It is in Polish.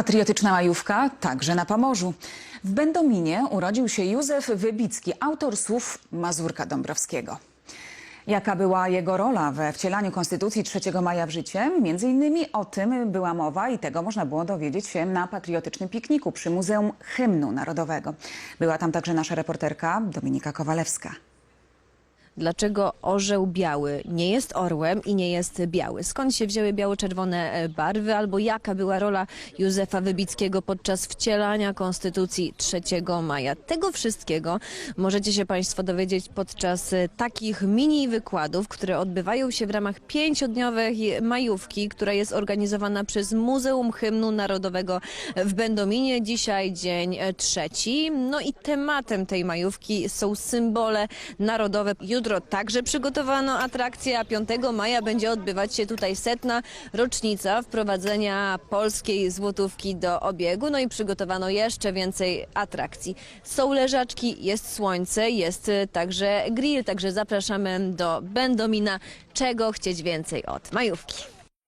Patriotyczna majówka także na Pomorzu. W Będominie urodził się Józef Wybicki, autor słów Mazurka Dąbrowskiego. Jaka była jego rola we wcielaniu Konstytucji 3 maja w życie? Między innymi o tym była mowa i tego można było dowiedzieć się na patriotycznym pikniku przy Muzeum Hymnu Narodowego. Była tam także nasza reporterka Dominika Kowalewska. Dlaczego orzeł biały nie jest orłem i nie jest biały? Skąd się wzięły biało-czerwone e, barwy? Albo jaka była rola Józefa Wybickiego podczas wcielania Konstytucji 3 maja? Tego wszystkiego możecie się Państwo dowiedzieć podczas e, takich mini wykładów, które odbywają się w ramach pięciodniowej majówki, która jest organizowana przez Muzeum Hymnu Narodowego w Będominie. Dzisiaj dzień e, trzeci. No i tematem tej majówki są symbole narodowe. Jutro także przygotowano atrakcję, a 5 maja będzie odbywać się tutaj setna rocznica wprowadzenia polskiej złotówki do obiegu. No i przygotowano jeszcze więcej atrakcji. Są leżaczki, jest słońce, jest y, także grill, także zapraszamy do Będomina. Czego chcieć więcej od majówki?